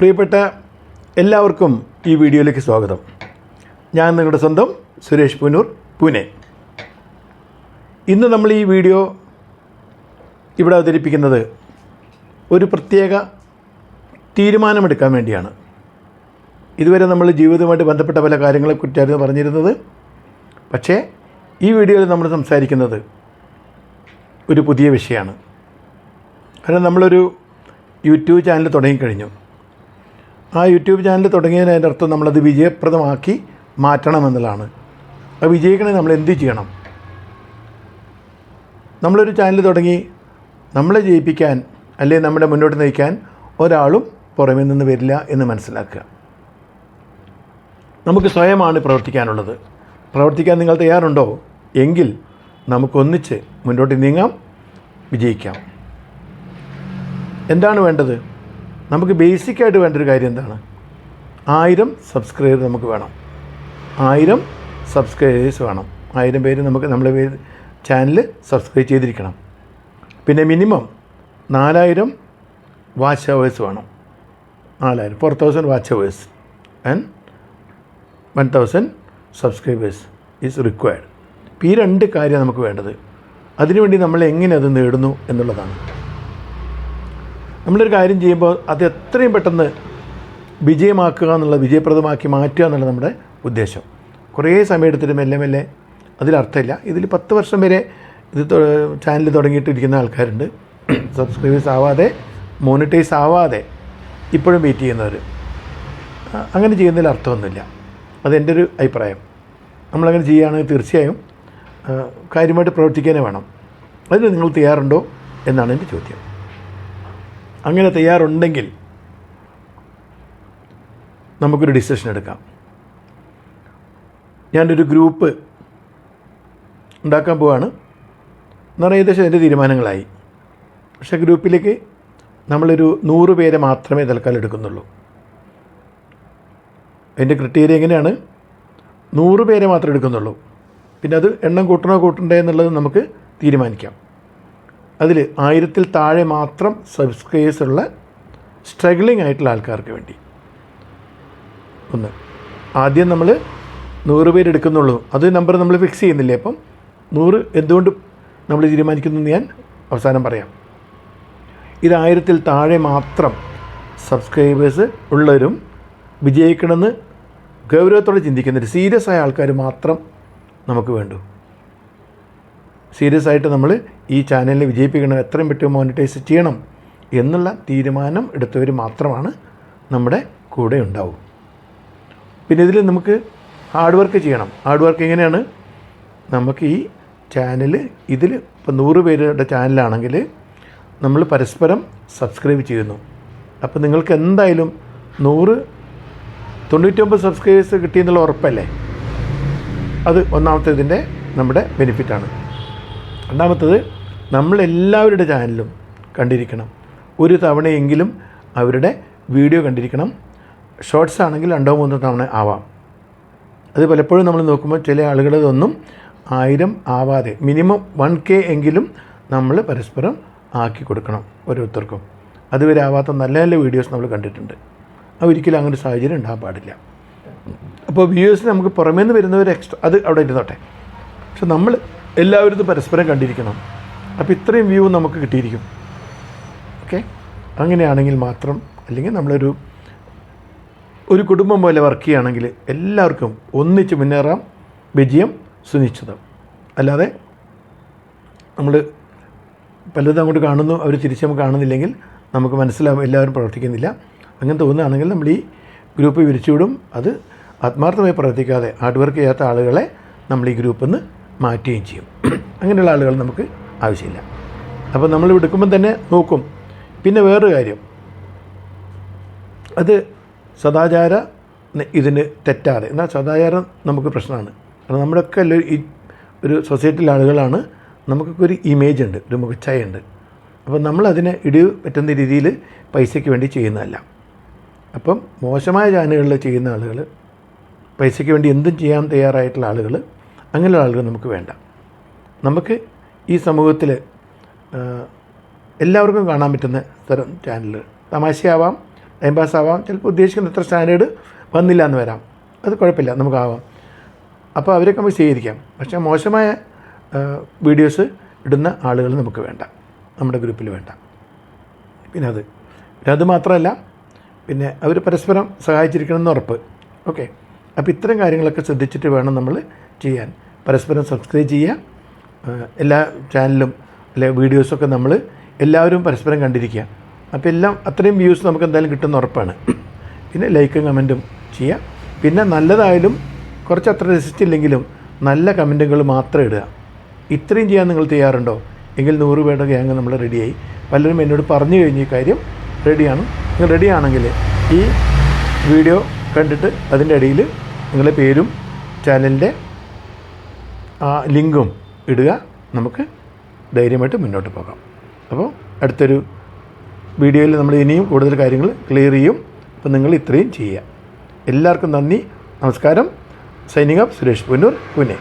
പ്രിയപ്പെട്ട എല്ലാവർക്കും ഈ വീഡിയോയിലേക്ക് സ്വാഗതം. ഞാൻ നിങ്ങളുടെ സ്വന്തം സുരേഷ് പുനൂർ പൂനെ. ഇന്ന് നമ്മൾ ഈ വീഡിയോ ഇവിടെ അവതരിപ്പിക്കുന്നത് ഒരു പ്രത്യേക തീരുമാനമെടുക്കാൻ വേണ്ടിയാണ്. ഇതുവരെ നമ്മൾ ജീവിതവുമായിട്ട് ബന്ധപ്പെട്ട പല കാര്യങ്ങളെക്കുറിച്ചായിരുന്നു പറഞ്ഞിരുന്നത്. പക്ഷേ ഈ വീഡിയോയിൽ നമ്മൾ സംസാരിക്കുന്നത് ഒരു പുതിയ വിഷയമാണ്. കാരണം നമ്മളൊരു യൂട്യൂബ് ചാനൽ തുടങ്ങിക്കഴിഞ്ഞു. ആ യൂട്യൂബ് ചാനൽ തുടങ്ങിയതിന്റെ അർത്ഥം നമ്മളത് വിജയപ്രദമാക്കി മാറ്റണം മാറ്റണമെന്നുള്ളതാണ്. അത് വിജയിക്കണമെങ്കിൽ നമ്മൾ എന്ത് ചെയ്യണം? നമ്മളൊരു ചാനൽ തുടങ്ങി നമ്മളെ ജയിപ്പിക്കാൻ അല്ലെങ്കിൽ നമ്മുടെ മുന്നോട്ട് നയിക്കാൻ ഒരാളും പുറമേ നിന്ന് വരില്ല എന്ന് മനസ്സിലാക്കുക. നമുക്ക് സ്വയമാണ് പ്രവർത്തിക്കാനുള്ളത്. പ്രവർത്തിക്കാൻ നിങ്ങൾ തയ്യാറുണ്ടോ? എങ്കിൽ നമുക്കൊന്നിച്ച് മുന്നോട്ട് നീങ്ങാം വിജയിക്കാം. എന്താണ് വേണ്ടത്? നമുക്ക് ബേസിക്കായിട്ട് വേണ്ട ഒരു കാര്യം എന്താണ്? ആയിരം സബ്സ്ക്രൈബർ നമുക്ക് വേണം. ആയിരം സബ്സ്ക്രൈബേഴ്സ് വേണം. ആയിരം പേര് നമുക്ക് നമ്മുടെ പേര് ചാനൽ സബ്സ്ക്രൈബ് ചെയ്തിരിക്കണം. പിന്നെ മിനിമം നാലായിരം വാച്ച് അവേഴ്സ് വേണം. നാലായിരം four thousand watch hours and one thousand subscribers is required ഈ രണ്ട് കാര്യം നമുക്ക് വേണ്ടത്. അതിനുവേണ്ടി നമ്മൾ എങ്ങനെ അത് നേടുന്നു എന്നുള്ളതാണ്. നമ്മളൊരു കാര്യം ചെയ്യുമ്പോൾ അത് എത്രയും പെട്ടെന്ന് വിജയമാക്കുക എന്നുള്ള വിജയപ്രദമാക്കി മാറ്റുക എന്നുള്ള നമ്മുടെ ഉദ്ദേശം. കുറേ സമയം എടുത്തിട്ട് മെല്ലെ മെല്ലെ അതിലർത്ഥമില്ല ഇതിൽ പത്ത് വർഷം വരെ ഇത് ചാനൽ തുടങ്ങിയിട്ടിരിക്കുന്ന ആൾക്കാരുണ്ട്. സബ്സ്ക്രൈബേഴ്സ് ആവാതെ മോണിറ്റൈസ് ആവാതെ ഇപ്പോഴും വെയിറ്റ് ചെയ്യുന്നവർ. അങ്ങനെ ചെയ്യുന്നതിൽ അർത്ഥമൊന്നുമില്ല. അതെന്റെ ഒരു അഭിപ്രായം. നമ്മളങ്ങനെ ചെയ്യുകയാണെങ്കിൽ തീർച്ചയായും കാര്യമായിട്ട് പ്രവർത്തിക്കാനേ വേണം. അതിന് നിങ്ങൾ തയ്യാറുണ്ടോ എന്നാണ് എന്റെ ചോദ്യം. അങ്ങനെ തയ്യാറുണ്ടെങ്കിൽ നമുക്കൊരു ഡിസിഷൻ എടുക്കാം. ഞാനൊരു ഗ്രൂപ്പ് ഉണ്ടാക്കാൻ പോവാണ്. എന്ന് പറഞ്ഞാൽ ഏകദേശം എന്റെ തീരുമാനങ്ങളായി. പക്ഷേ ഗ്രൂപ്പിലേക്ക് നമ്മളൊരു നൂറ് പേരെ മാത്രമേ തൽക്കാലം എടുക്കുന്നുള്ളൂ. അതിന്റെ ക്രിറ്റീരിയ എങ്ങനെയാണ്? നൂറ് പേരെ മാത്രമേ എടുക്കുന്നുള്ളൂ. പിന്നെ അത് എണ്ണം കൂട്ടണോ കൂട്ടണ്ടേ എന്നുള്ളത് നമുക്ക് തീരുമാനിക്കാം. അതിൽ ആയിരത്തിൽ താഴെ മാത്രം സബ്സ്ക്രൈബേഴ്സ് ഉള്ള സ്ട്രഗ്ലിംഗ് ആയിട്ടുള്ള ആൾക്കാർക്ക് വേണ്ടി. ഒന്ന് ആദ്യം നമ്മൾ നൂറ് പേര് എടുക്കുന്നുള്ളൂ. അത് നമ്പർ നമ്മൾ ഫിക്സ് ചെയ്യുന്നില്ലേ അപ്പം? നൂറ് എന്തുകൊണ്ട് നമ്മൾ തീരുമാനിക്കുന്നു ഞാൻ അവസാനം പറയാം. ഇത് ആയിരത്തിൽ താഴെ മാത്രം സബ്സ്ക്രൈബേഴ്സ് ഉള്ളവരും വിജയിക്കണമെന്ന് ഗൗരവത്തോടെ ചിന്തിക്കുന്നൊരു സീരിയസ് ആയ ആൾക്കാർ മാത്രം നമുക്ക് വേണ്ടു. സീരിയസ് ആയിട്ട് നമ്മൾ ഈ ചാനലിനെ വിജയിപ്പിക്കണം എത്രയും പറ്റും മോണിറ്റൈസ് ചെയ്യണം എന്നുള്ള തീരുമാനം എടുത്തവർ മാത്രമാണ് നമ്മുടെ കൂടെ ഉണ്ടാവും. പിന്നെ ഇതിൽ നമുക്ക് ഹാർഡ് വർക്ക് ചെയ്യണം. ഹാർഡ് വർക്ക് എങ്ങനെയാണ്? നമുക്ക് ഈ ചാനൽ ഇതിൽ ഇപ്പോൾ നൂറ് പേരുടെ ചാനലാണെങ്കിൽ നമ്മൾ പരസ്പരം സബ്സ്ക്രൈബ് ചെയ്യുന്നു. അപ്പോൾ നിങ്ങൾക്ക് എന്തായാലും നൂറ് തൊണ്ണൂറ്റൊമ്പത് സബ്സ്ക്രൈബേഴ്സ് കിട്ടിയെന്നുള്ള ഉറപ്പല്ലേ? അത് ഒന്നാമത്തെ ഇതിന്റെ നമ്മുടെ ബെനിഫിറ്റാണ് രണ്ടാമത്തത് നമ്മളെല്ലാവരുടെ ചാനലും കണ്ടിരിക്കണം. ഒരു തവണയെങ്കിലും അവരുടെ വീഡിയോ കണ്ടിരിക്കണം. ഷോർട്സ് ആണെങ്കിൽ രണ്ടോ മൂന്നോ തവണ ആവാം. അത് പലപ്പോഴും നമ്മൾ നോക്കുമ്പോൾ ചില ആളുകൾ ഇതൊന്നും ആയിരം ആവാതെ മിനിമം വൺ കെ എങ്കിലും നമ്മൾ പരസ്പരം ആക്കി കൊടുക്കണം ഓരോരുത്തർക്കും. അതുവരെ ആവാത്ത നല്ല നല്ല വീഡിയോസ് നമ്മൾ കണ്ടിട്ടുണ്ട്. അത് ഒരിക്കലും അങ്ങനെ സാഹചര്യം ഉണ്ടാകാൻ പാടില്ല. അപ്പോൾ വ്യൂവേഴ്സ് നമുക്ക് പുറമേ നിന്ന് വരുന്നവർ എക്സ്ട്രാ അത് അവിടെ ഇരുന്നോട്ടെ. പക്ഷെ നമ്മൾ എല്ലാവരും ഇത് പരസ്പരം കണ്ടിരിക്കണം. അപ്പോൾ ഇത്രയും വ്യൂ നമുക്ക് കിട്ടിയിരിക്കും. ഓക്കെ അങ്ങനെയാണെങ്കിൽ മാത്രം അല്ലെങ്കിൽ നമ്മളൊരു ഒരു കുടുംബം പോലെ വർക്ക് ചെയ്യുകയാണെങ്കിൽ എല്ലാവർക്കും ഒന്നിച്ച് മുന്നേറാം. വിജയം സുനിശ്ചിതം. അല്ലാതെ നമ്മൾ പലതും അങ്ങോട്ട് കാണുന്നു അവർ തിരിച്ച് നമുക്ക് കാണുന്നില്ലെങ്കിൽ നമുക്ക് മനസ്സിലാവും എല്ലാവരും പ്രവർത്തിക്കുന്നില്ല. അങ്ങനെ തോന്നുകയാണെങ്കിൽ നമ്മൾ ഈ ഗ്രൂപ്പ് വിരിച്ചുവിടും അത് ആത്മാർത്ഥമായി പ്രവർത്തിക്കാതെ ഹാർഡ് വർക്ക് ചെയ്യാത്ത ആളുകളെ നമ്മൾ ഈ ഗ്രൂപ്പിൽ നിന്ന് മാറ്റുകയും ചെയ്യും. അങ്ങനെയുള്ള ആളുകൾ നമുക്ക് ആവശ്യമില്ല. അപ്പോൾ നമ്മൾ എടുക്കുമ്പം തന്നെ നോക്കും. പിന്നെ വേറൊരു കാര്യം. അത് സദാചാര ഇതിന് തെറ്റാതെ എന്നാൽ സദാചാരം നമുക്ക് പ്രശ്നമാണ്. കാരണം നമ്മുടെയൊക്കെ ഈ ഒരു സൊസൈറ്റിയിലെ ആളുകളാണ്. നമുക്കൊക്കെ ഒരു ഇമേജ് ഉണ്ട് ഒരു മുഖച്ഛായ അപ്പം നമ്മളതിനെ ഇടിവ് പറ്റുന്ന രീതിയിൽ പൈസയ്ക്ക് വേണ്ടി ചെയ്യുന്നതല്ല. അപ്പം മോശമായ ചാനലുകളിൽ ചെയ്യുന്ന ആളുകൾ പൈസയ്ക്ക് വേണ്ടി എന്തും ചെയ്യാൻ തയ്യാറായിട്ടുള്ള ആളുകൾ അങ്ങനെയുള്ള ആളുകൾ നമുക്ക് വേണ്ട. നമുക്ക് ഈ സമൂഹത്തിൽ എല്ലാവർക്കും കാണാൻ പറ്റുന്ന തരം ചാനലുകൾ തമാശയാവാം ടൈം പാസ് ആവാം ചിലപ്പോൾ ഉദ്ദേശിക്കുന്ന എത്ര സ്റ്റാൻഡേർഡ് വന്നില്ല എന്ന് വരാം. അത് കുഴപ്പമില്ല നമുക്കാവാം. അപ്പോൾ അവരൊക്കെ നമുക്ക് സ്വീകരിക്കാം. പക്ഷേ മോശമായ വീഡിയോസ് ഇടുന്ന ആളുകൾ നമുക്ക് വേണ്ട. നമ്മുടെ ഗ്രൂപ്പിൽ വേണ്ട. പിന്നെ അത്. പിന്നെ അത് മാത്രമല്ല പിന്നെ അവർ പരസ്പരം സഹായിച്ചിരിക്കണമെന്ന് ഉറപ്പ്. ഓക്കെ അപ്പോൾ ഇത്തരം കാര്യങ്ങളൊക്കെ ശ്രദ്ധിച്ചിട്ട് വേണം നമ്മൾ ചെയ്യാൻ പരസ്പരം സബ്സ്ക്രൈബ് ചെയ്യുക എല്ലാ ചാനലും അല്ലെ വീഡിയോസൊക്കെ നമ്മൾ എല്ലാവരും പരസ്പരം കണ്ടിരിക്കുക. അപ്പോൾ എല്ലാം അത്രയും വ്യൂസ് നമുക്ക് എന്തായാലും കിട്ടുന്ന ഉറപ്പാണ്. പിന്നെ ലൈക്കും കമന്റും ചെയ്യുക പിന്നെ നല്ലതായാലും കുറച്ച് അത്ര രസിച്ചില്ലെങ്കിലും നല്ല കമന്റുകൾ മാത്രം ഇടുക. ഇത്രയും ചെയ്യാൻ നിങ്ങൾ തയ്യാറുണ്ടോ? എങ്കിൽ നൂറ് പേരുടെ ഗ്യാങ് നമ്മൾ റെഡിയായി പലരും എന്നോട് പറഞ്ഞു കഴിഞ്ഞ കാര്യം റെഡിയാണ് നിങ്ങൾ റെഡിയാണെങ്കിൽ ഈ വീഡിയോ കണ്ടിട്ട് അതിന്റെ ഇടയിൽ നിങ്ങളുടെ പേരും ചാനലിന്റെ ലിങ്കും ഇടുക. നമുക്ക് ധൈര്യമായിട്ട് മുന്നോട്ട് പോകാം. അപ്പോൾ അടുത്തൊരു വീഡിയോയിൽ നമ്മൾ ഇനിയും കൂടുതൽ കാര്യങ്ങൾ ക്ലിയർ ചെയ്യും. അപ്പോൾ നിങ്ങൾ ഇത്രയും ചെയ്യുക. എല്ലാവർക്കും നന്ദി. നമസ്കാരം. Signing up Suresh Punnoor Pune.